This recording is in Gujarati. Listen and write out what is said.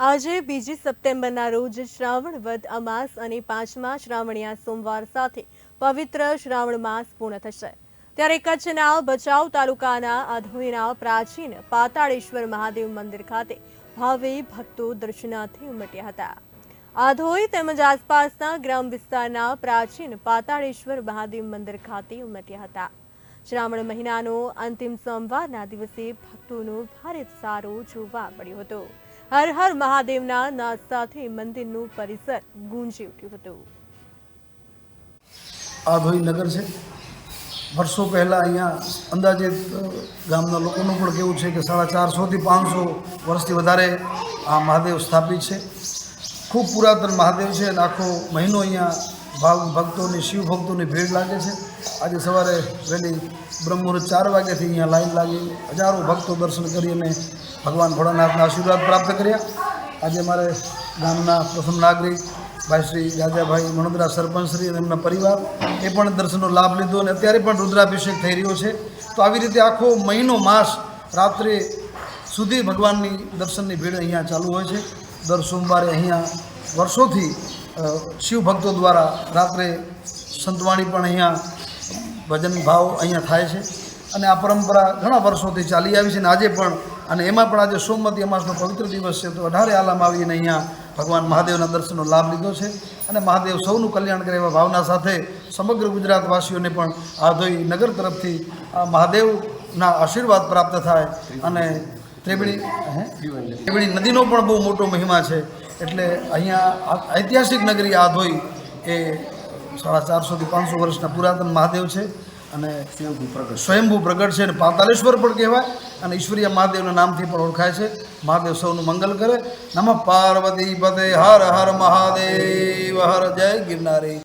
આજે બીજી સપ્ટેમ્બરના રોજ શ્રાવણ વદ અમાસ અને પાંચમા શ્રાવણીયા સોમવાર સાથે પવિત્ર શ્રાવણ માસ પૂર્ણ થશે. ત્યારે કચ્છના ભચાઉ તાલુકાના આધોઈના પ્રાચીન પાતાળેશ્વર મહાદેવ મંદિર ખાતે ભાવે ભક્તો દર્શનાર્થે ઉમટ્યા હતા. આધોઈ તેમજ આસપાસના ગ્રામ વિસ્તારના પ્રાચીન પાતાળેશ્વર મહાદેવ મંદિર ખાતે ઉમટ્યા હતા. શ્રાવણ મહિનાનો અંતિમ સોમવારના દિવસે ભક્તોનો ભારે સારો જોવા મળ્યો હતો. હર હર મહાદેવના નાદ સાથે મંદિરનું પરિસર ગુંજી ઉઠ્યું હતું. આધોઈ નગર છે. વર્ષો પહેલાં અહીંયા અંદાજે ગામના લોકોનું પણ કેવું છે કે સાડા ચારસોથી પાંચસો વર્ષથી વધારે આ મહાદેવ સ્થાપિત છે. ખૂબ પુરાતન મહાદેવ છે અને આખો મહિનો અહીંયા ભાવ, ભક્તોની, શિવ ભક્તોની ભીડ લાગે છે. આજે સવારે વહેલી બ્રહ્મુહૂર્ત ચાર વાગ્યાથી અહીંયા લાઈન લાગી. હજારો ભક્તો દર્શન કરી અને ભગવાન ભોળાનાથના આશીર્વાદ પ્રાપ્ત કર્યા. આજે મારે ગામના પ્રથમ નાગરિક ભાઈ શ્રી રાજાભાઈ મણોદરા સરપંચશ્રી અને એમના પરિવાર એ પણ દર્શનનો લાભ લીધો અને અત્યારે પણ રુદ્રાભિષેક થઈ રહ્યો છે. તો આવી રીતે આખો મહિનો માસ રાત્રે સુધી ભગવાનની દર્શનની ભીડ અહીંયા ચાલુ હોય છે. દર સોમવારે અહીંયા વર્ષોથી શિવ ભક્તો દ્વારા રાત્રે સંતવાણી પણ અહીંયા ભજન ભાવ અહીંયા થાય છે. અને આ પરંપરા ઘણા વર્ષોથી ચાલી આવી છે અને આજે પણ અને એમાં પણ આજે સોમવતી અમાસનો પવિત્ર દિવસ છે, તો અઢારે આલામ આવીને અહીંયા ભગવાન મહાદેવના દર્શનનો લાભ લીધો છે અને મહાદેવ સૌનું કલ્યાણ કરે એવા ભાવના સાથે સમગ્ર ગુજરાતવાસીઓને પણ આધોઈ નગર તરફથી મહાદેવના આશીર્વાદ પ્રાપ્ત થાય અને ત્રિવેણી ત્રિવેણી નદીનો પણ બહુ મોટો મહિમા છે, એટલે અહીંયા ઐતિહાસિક નગરી આધોઈ એ સાડા ચારસોથી પાંચસો વર્ષના પુરાતન મહાદેવ છે. અને સ્વયંભૂ પ્રગટ. છે અને પાતાલેશ્વર પણ કહેવાય અને ઈશ્વરીય મહાદેવના નામથી પણ ઓળખાય છે. મહાદેવ સૌનું મંગલ કરે. નમઃ પાર્વતી પદે. હર હર મહાદેવ. હર જય ગિરનારી.